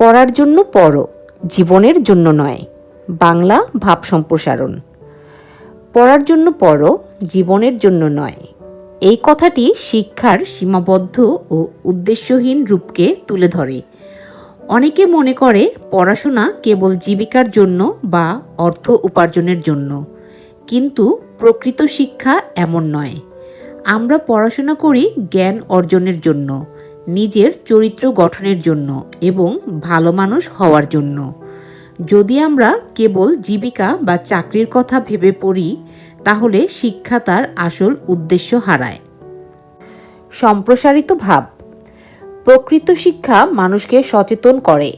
পড়ার জন্য পড়ো, জীবনের জন্য নয়। বাংলা ভাব সম্প্রসারণ। পড়ার জন্য পড়ো, জীবনের জন্য নয়। এই কথাটি শিক্ষার সীমাবদ্ধ ও উদ্দেশ্যহীন রূপকে তুলে ধরে। অনেকে মনে করে পড়াশোনা কেবল জীবিকার জন্য বা অর্থ উপার্জনের জন্য, কিন্তু প্রকৃত শিক্ষা এমন নয়। আমরা পড়াশোনা করি জ্ঞান অর্জনের জন্য নিজের চরিত্র গঠনের জন্য এবং ভালো মানুষ হওয়ার জন্য। যদি আমরা কেবল জীবিকা বা চাকরির কথা ভেবে পড়ি, তাহলে শিক্ষা তার আসল উদ্দেশ্য হারায়। সম্প্রসারিত ভাব। প্রকৃত শিক্ষা মানুষকে সচেতন করে,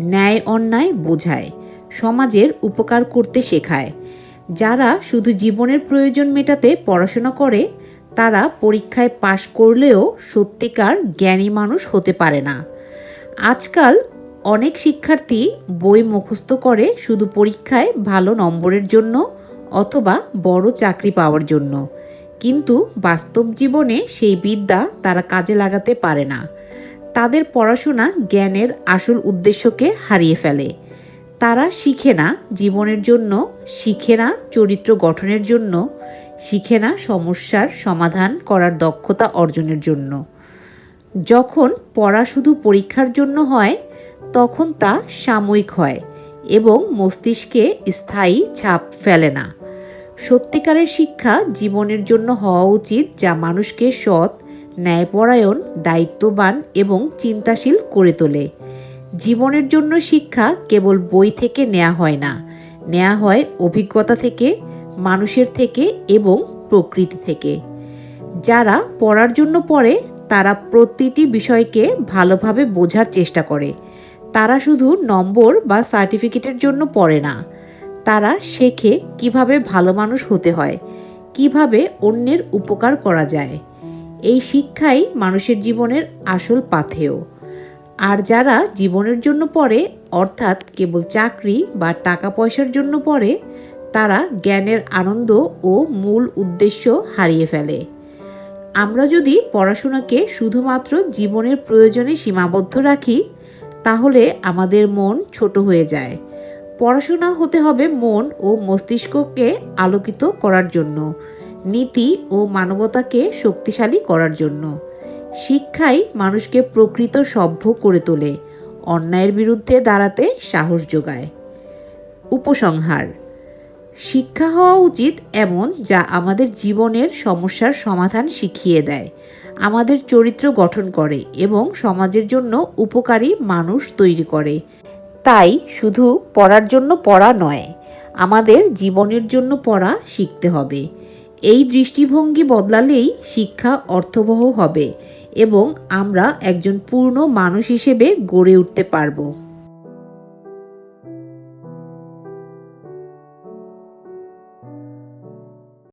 ন্যায় অন্যায় বোঝায়, সমাজের উপকার করতে শেখায়। যারা শুধু জীবনের প্রয়োজন মেটাতে পড়াশোনা করে তারা পরীক্ষায় পাশ করলেও সত্যিকার জ্ঞানী মানুষ হতে পারে না। আজকাল অনেক শিক্ষার্থী বই মুখস্থ করে শুধু পরীক্ষায় ভালো নম্বরের জন্য অথবা বড় চাকরি পাওয়ার জন্য। কিন্তু বাস্তব জীবনে সেই বিদ্যা তারা কাজে লাগাতে পারে না। তাদের পড়াশোনা জ্ঞানের আসল উদ্দেশ্যকে হারিয়ে ফেলে। তারা শিখে না জীবনের জন্য, শিখে না চরিত্র গঠনের জন্য শিখে না সমস্যার সমাধান করার দক্ষতা অর্জনের জন্য। যখন পড়া শুধু পরীক্ষার জন্য হয়, তখন তা সাময়িক হয় এবং মস্তিষ্কে স্থায়ী ছাপ ফেলে না। সত্যিকারের শিক্ষা জীবনের জন্য হওয়া উচিত যা মানুষকে সৎ, ন্যায়পরায়ণ, দায়িত্ববান এবং চিন্তাশীল করে তোলে। জীবনের জন্য শিক্ষা কেবল বই থেকে নেওয়া হয় না। নেওয়া হয় অভিজ্ঞতা থেকে মানুষের থেকে এবং প্রকৃতি থেকে। যারা পড়ার জন্য পড়ে, তারা প্রতিটি বিষয়কে ভালোভাবে বোঝার চেষ্টা করে। তারা শুধু নম্বর বা সার্টিফিকেটের জন্য পড়ে না। তারা শেখে কীভাবে ভালো মানুষ হতে হয়, কীভাবে অন্যের উপকার করা যায়। এই শিক্ষাই মানুষের জীবনের আসল পাথেয়। আর যারা জীবনের জন্য পড়ে, অর্থাৎ কেবল চাকরি বা টাকা পয়সার জন্য পড়ে তারা জ্ঞানের আনন্দ ও মূল উদ্দেশ্য হারিয়ে ফেলে। আমরা যদি পড়াশোনাকে শুধুমাত্র জীবনের প্রয়োজনে সীমাবদ্ধ রাখি, তাহলে আমাদের মন ছোট হয়ে যায়। পড়াশোনা হতে হবে মন ও মস্তিষ্ককে আলোকিত করার জন্য, নীতি ও মানবতাকে শক্তিশালী করার জন্য। শিক্ষাই মানুষকে প্রকৃত সভ্য করে তোলে, অন্যায়ের বিরুদ্ধে দাঁড়াতে সাহস যোগায়। উপসংহার শিক্ষা হওয়া উচিত এমন যা আমাদের জীবনের সমস্যার সমাধান শিখিয়ে দেয়, আমাদের চরিত্র গঠন করে এবং সমাজের জন্য উপকারী মানুষ তৈরি করে। তাই শুধু পড়ার জন্য পড়া নয়, আমাদের জীবনের জন্য পড়া শিখতে হবে। এই দৃষ্টিভঙ্গি বদলালেই শিক্ষা অর্থবহ হবে এবং আমরা একজন পূর্ণ মানুষ হিসেবে গড়ে উঠতে পারব।